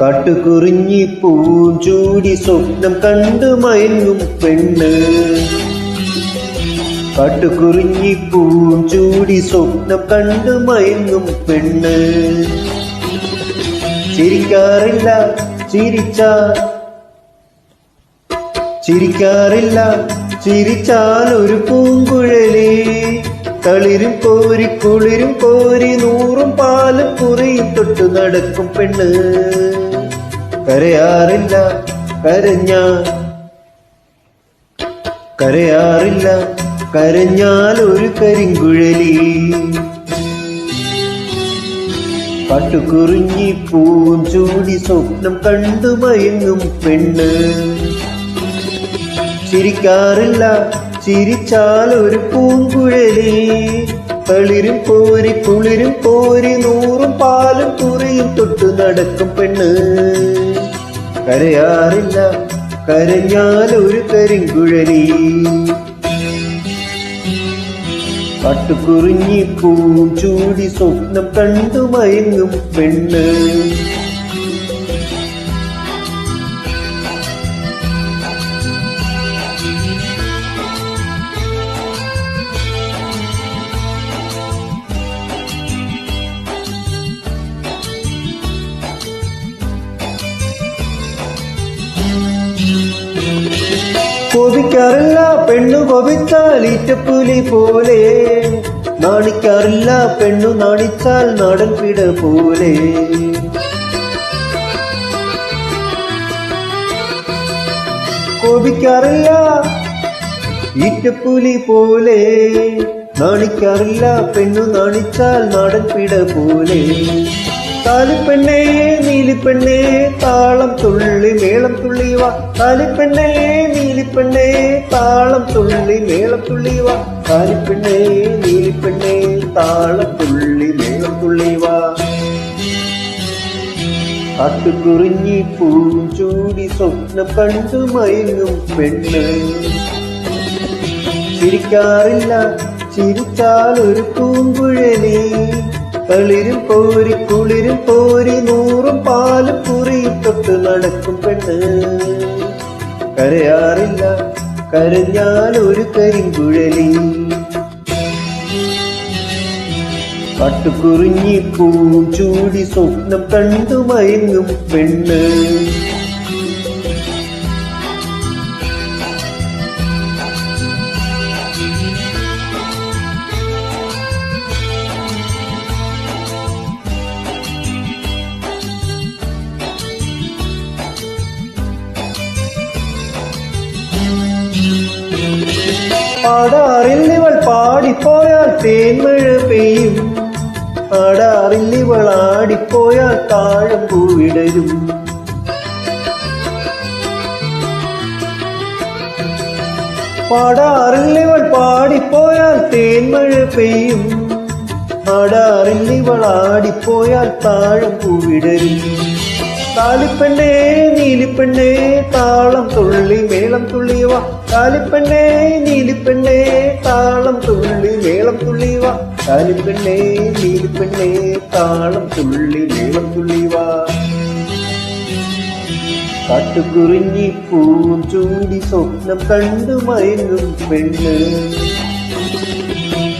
കാട്ടുകുറിഞ്ഞി പൂഞ്ചൂടി സ്വപ്നം കണ്ടു മയങ്ങും പെണ്ണ്. കാട്ടുകുറിഞ്ഞി പൂഞ്ചൂടി സ്വപ്നം കണ്ടു മയങ്ങും പെണ്ണ്. ചിരിക്കാറില്ല ചിരിച്ച. ചിരിക്കാറില്ല ചിരിച്ചാൽ ഒരു പൂങ്കുഴലി. തളിരും കോരി കുളിരും കോരി നൂറും പാലും കുറിയും തൊട്ട് നടക്കും പെണ്ണ്. കരയാറില്ല കരഞ്ഞാൽ കരയാറില്ല കരഞ്ഞാൽ ഒരു കരിങ്കുഴലി. പട്ടുകുറിഞ്ഞി പൂവും ചൂടി സ്വപ്നം കണ്ടു മയങ്ങും പെണ്ണ്. ചിരിക്കാറില്ല ചിരിച്ചാൽ ഒരു പൂങ്കുഴലി. തളിരും പോരി കുളിരും പോരി നൂറും പാലും തുറയും തൊട്ടു നടക്കും പെണ്ണ്. കരയാറില്ല. കരഞ്ഞാൽ ഒരു കരിങ്കുഴലി. കാട്ടുകുറിഞ്ഞി പൂവും ചൂടി സ്വപ്നം കണ്ടു മയങ്ങും പെണ്ണ്. കോപിക്കാറില്ല പെണ്ണു കോപിച്ചാൽ ഈറ്റപ്പുലി പോലെ. നാണിക്കാറില്ല പെണ്ണു നാണിച്ചാൽ നാടൻ പിട പോലെ. കോപിക്കാറില്ല ഈറ്റപ്പുലി പോലെ. നാണിക്കാറില്ല പെണ്ണു നാണിച്ചാൽ നാടൻ പിട പോലെ. താലിപ്പെണ്ണേ നീലിപ്പെണ്ണേ താളം തുള്ളി മേളം തുള്ളി വാ. താലിപ്പെണ്ണേ നീലിപ്പെണ്ണേ താളം തുള്ളി മേളം തുള്ളി വാ. താലിപ്പെണ്ണേ നീലിപ്പെണ്ണേ താളം തുള്ളി മേളം തുള്ളി വാ. കുറിഞ്ഞി പൂവും ചൂടി സ്വപ്നം കണ്ടു മയങ്ങും പെണ്ണ്. ചിരിക്കാറില്ല ചിരിച്ചാൽ ഒരു പൂങ്കുഴലി തളിരും പോരി കുളിരും പോരി നൂറും പാലും കുറിയും തൊട്ട് നടക്കും പെണ്ണ്. കരയാറില്ല കരഞ്ഞാൽ ഒരു കരിങ്കുഴലി. പട്ടുകുറിഞ്ഞി പൂവും ചൂടി സ്വപ്നം കണ്ടു മയങ്ങും പെണ്ണ്. പാടാറിൽ ഇവൾ പാടിപ്പോയാൽ തേന്മഴ പെയ്യും. ആടാറിൽ ഇവൾ ആടിപ്പോയാൽ താഴം പൂവിടരും. പാടാറിൽ ഇവൾ പാടിപ്പോയാൽ തേന്മഴ പെയ്യും. ആടാറിൽ ഇവൾ ആടിപ്പോയാൽ താഴം പൂവിടരും. താലിപ്പെണ്ണേ നീലിപ്പെണ്ണേ താളം തുള്ളി മേളം തുള്ളിവ താലിപ്പെണ്ണേ നീലിപ്പെണ്ണേ താളം തുള്ളി വേളം തുള്ളി വാ. കാലിപ്പെണ്ണേ നീലിപ്പെണ്ണേ താളം തുള്ളി വേളം തുള്ളി വാ. കാട്ടുകുറിഞ്ഞി പൂവും ചൂടി സ്വപ്നം കണ്ടു മയങ്ങും പെണ്ണ്.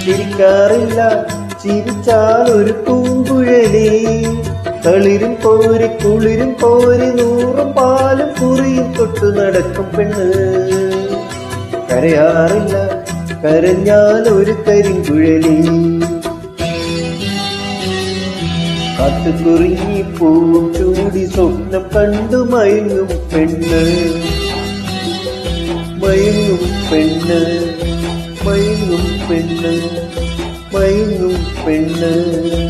ചിരിക്കാറില്ല ചിരിച്ചാൽ ഒരു പൂങ്കുഴലി തളിരും പോരി കുളിരും പോരി നൂറും പാലും കുറിയും തൊട്ടു നടക്കും പെണ്ണ്. കരയാറില്ല. കരഞ്ഞാൽ ഒരു കരിങ്കുഴലി. കാട്ടുകുറിഞ്ഞി പൂവും ചൂടി സ്വപ്നം കണ്ടു മയങ്ങും പെണ്ണ്. മയങ്ങും പെണ്ണ്. മയങ്ങും പെണ്ണ്. മയങ്ങും പെണ്ണ്.